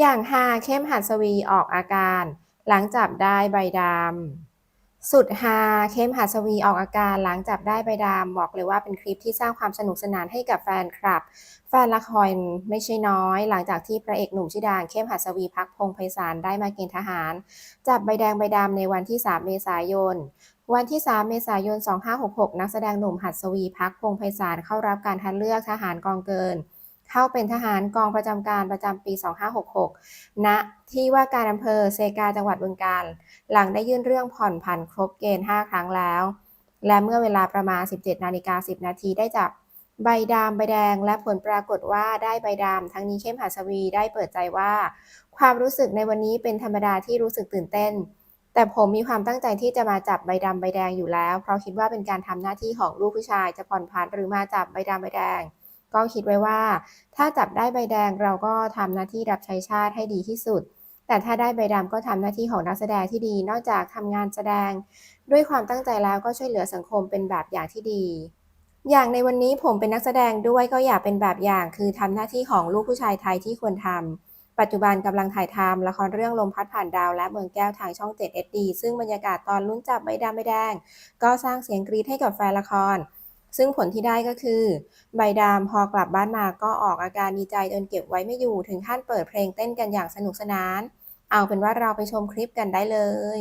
อย่างฮาเข้มหัสวีออกอาการ หลังจับได้ใบดำสุดฮาเข้มหัสวีออกอาการหลังจับได้ใบดำบอกเลยว่าเป็นคลิปที่สร้างความสนุกสนานให้กับแฟนคลับ แฟนละครไม่ใช่น้อย หลังจากที่พระเอกหนุ่มชื่อดังเข้มหัสวีพักพงไพศาลได้มาเกณฑ์ทหาร จับใบแดงใบดำในวันที่ 3 เมษายนวันที่ 3 เมษายน 2566 นักแสดงหนุ่มหัสวีพักพงไพศาลเข้ารับการคัดเลือกทหารกองเกิน เข้าเป็นทหารกองประจำการประจำปี 2566 ณ ที่ว่าการอำเภอเซกาจังหวัดบึงกาฬหลังได้ยื่นเรื่องผ่อนผันครบเกณฑ์ 5 ครั้งแล้ว และเมื่อเวลาประมาณ 17 นาฬิกา 10 นาทีได้จับใบดำใบแดงและผลปรากฏว่าได้ใบดำทั้งนี้เข้มหัสวีได้เปิดใจว่า ความรู้สึกในวันนี้เป็นธรรมดาที่รู้สึกตื่นเต้น แต่ผมมีความตั้งใจที่จะมาจับใบดำใบแดงอยู่แล้ว เพราะคิดว่าเป็นการทำหน้าที่ของลูกผู้ชายจะผ่อนผันหรือมาจับใบดำใบแดง ก็คิดไว้ว่า ถ้าจับได้ใบแดงเราก็ทำหน้าที่รับใช้ชาติให้ดีที่สุด แต่ถ้าได้ใบดำก็ทำหน้าที่ของนักแสดงที่ดี นอกจากทำงานแสดง ด้วยความตั้งใจแล้วก็ช่วยเหลือสังคมเป็นแบบอย่างที่ดี อย่างในวันนี้ผมเป็นนักแสดงด้วยก็อยากเป็นแบบอย่าง คือทำหน้าที่ของลูกผู้ชายไทยที่ควรทำปัจจุบันกำลังถ่ายทำละครเรื่องลมพัดผ่านดาวและเมืองแก้วทางช่อง 7 SD ซึ่งบรรยากาศตอนลุ้นจับใบดำใบแดง ก็สร้างเสียงกรี๊ดให้กับแฟนละคร ซึ่งผลที่ได้ก็คือ ใบดามพอกลับบ้านมาก็ออกอาการดีใจจนเก็บไว้ไม่อยู่ถึงขั้นเปิดเพลงเต้นกันอย่างสนุกสนาน เอาเป็นว่าเราไปชมคลิปกันได้เลย